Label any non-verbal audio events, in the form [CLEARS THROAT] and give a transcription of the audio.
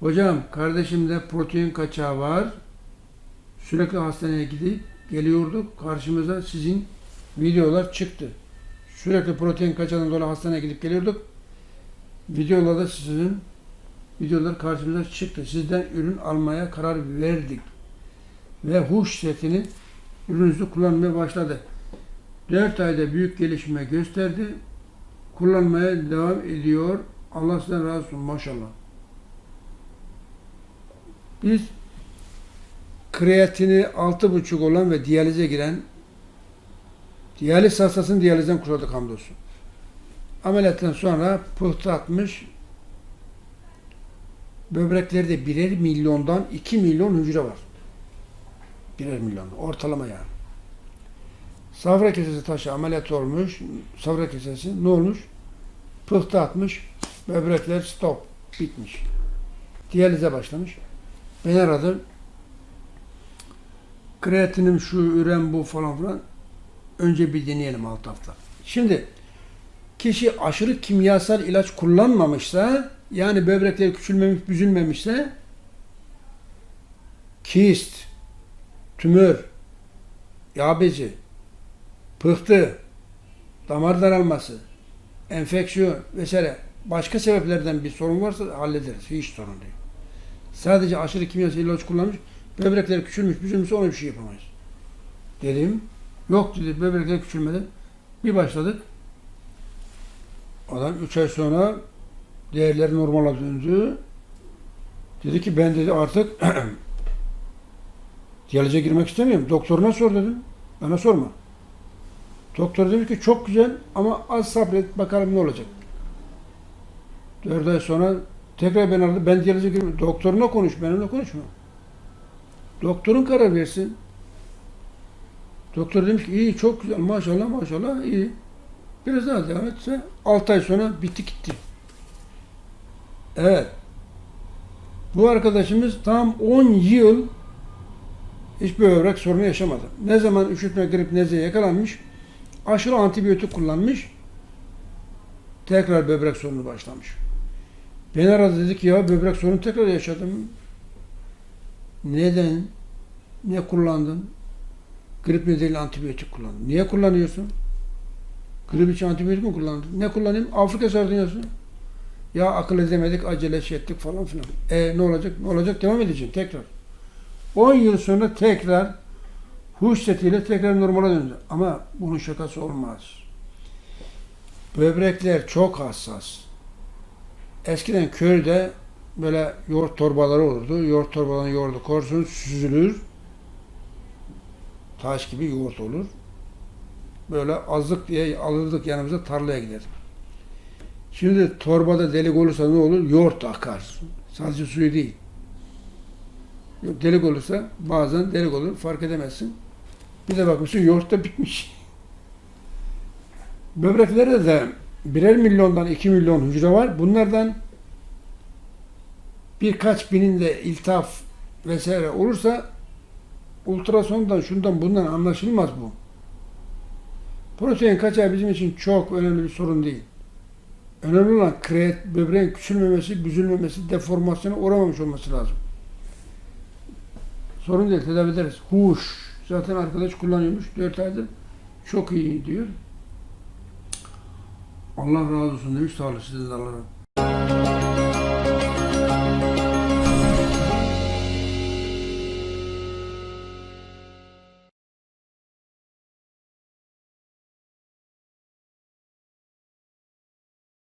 Hocam kardeşimde protein kaçağı var. Sürekli hastaneye gidip geliyorduk. Karşımıza sizin videolar çıktı. Sürekli protein kaçağından dolayı hastaneye gidip geliyorduk. Videolarda sizin videolar karşımıza çıktı. Sizden ürün almaya karar verdik. Ve huş setini ürününüzü kullanmaya başladı. 4 ayda büyük gelişme gösterdi. Kullanmaya devam ediyor. Allah sizden razı olsun maşallah. Biz kreatini 6,5 olan ve diyalize giren diyaliz hastasını diyalizden kurtardık hamdolsun. Ameliyattan sonra pıhtı atmış böbreklerde birer milyondan 2 milyon hücre var. Birer milyon. Ortalama yani. Safra kesesi taşı ameliyat olmuş. Safra kesesi ne olmuş? Pıhtı atmış. Böbrekler stop. Bitmiş. Diyalize başlamış. Beni aradı. Kreatinim şu, üren bu falan filan. Önce bir deneyelim alt hafta. Şimdi kişi aşırı kimyasal ilaç kullanmamışsa yani böbrekleri küçülmemiş, büzülmemişse kist, tümör, yağ bezi, pıhtı, damar daralması, enfeksiyon vesaire başka sebeplerden bir sorun varsa hallederiz. Hiç sorun değil. Sadece aşırı kimyasal ilaç kullanmış, böbrekleri küçülmüş, büzülmüş ona bir şey yapamayız. Dedim. Yok dedi böbrekler küçülmedi. Bir başladık. Adam 3 ay sonra değerleri normala döndü. Dedi ki ben dedi artık [CLEARS THROAT] diyalize girmek istemiyorum. Doktoruna sor dedim. Bana sorma. Doktor demiş ki çok güzel ama az sabret bakalım ne olacak. Dört ay sonra tekrar ben aradım. Ben diyalize girmek Doktoruna konuş. Benimle konuşma. Doktorun karar versin. Doktor demiş ki iyi çok güzel maşallah maşallah iyi. Biraz daha devam etse 6 ay sonra bitti gitti. Evet. Bu arkadaşımız tam 10 yıl hiçbir böbrek sorunu yaşamadı. Ne zaman üşütme, grip, nezleye yakalanmış, aşırı antibiyotik kullanmış, tekrar böbrek sorunu başlamış. Beni aradı dedi ki ya böbrek sorunu tekrar yaşadım. Neden? Ne kullandın? Grip nedeniyle antibiyotik kullandım. Niye kullanıyorsun? Grip için antibiyotik mi kullandın? Ne kullanayım? Afrika sardunyası. Ya akıl edemedik, acele şey ettik falan filan. E ne olacak? Ne olacak? Devam edeceksin tekrar. 10 yıl sonra tekrar huş setiyle tekrar normale döndü. Ama bunun şakası olmaz. Böbrekler çok hassas. Eskiden köyde böyle yoğurt torbaları olurdu. Yoğurt torbalarını yoğurdu korsun, süzülür. Taş gibi yoğurt olur. Böyle azlık diye alırdık yanımıza tarlaya gider. Şimdi torbada delik olursa ne olur? Yoğurt akar. Sadece suyu değil. Yok, Delik olursa bazen delik olur fark edemezsin. Bir de bakmışsın yoğurt da bitmiş. [LAUGHS] Böbreklerde de birer milyondan iki milyon hücre var. Bunlardan birkaç bininde iltihap vesaire olursa ultrasondan şundan bundan anlaşılmaz bu. Protein kaçağı bizim için çok önemli bir sorun değil. Önemli olan kreat, böbreğin küçülmemesi, büzülmemesi, deformasyona uğramamış olması lazım. Sorun değil, tedavi ederiz. Huş. Zaten arkadaş kullanıyormuş 4 aydır. Çok iyi diyor. Allah razı olsun demiş talihsizler.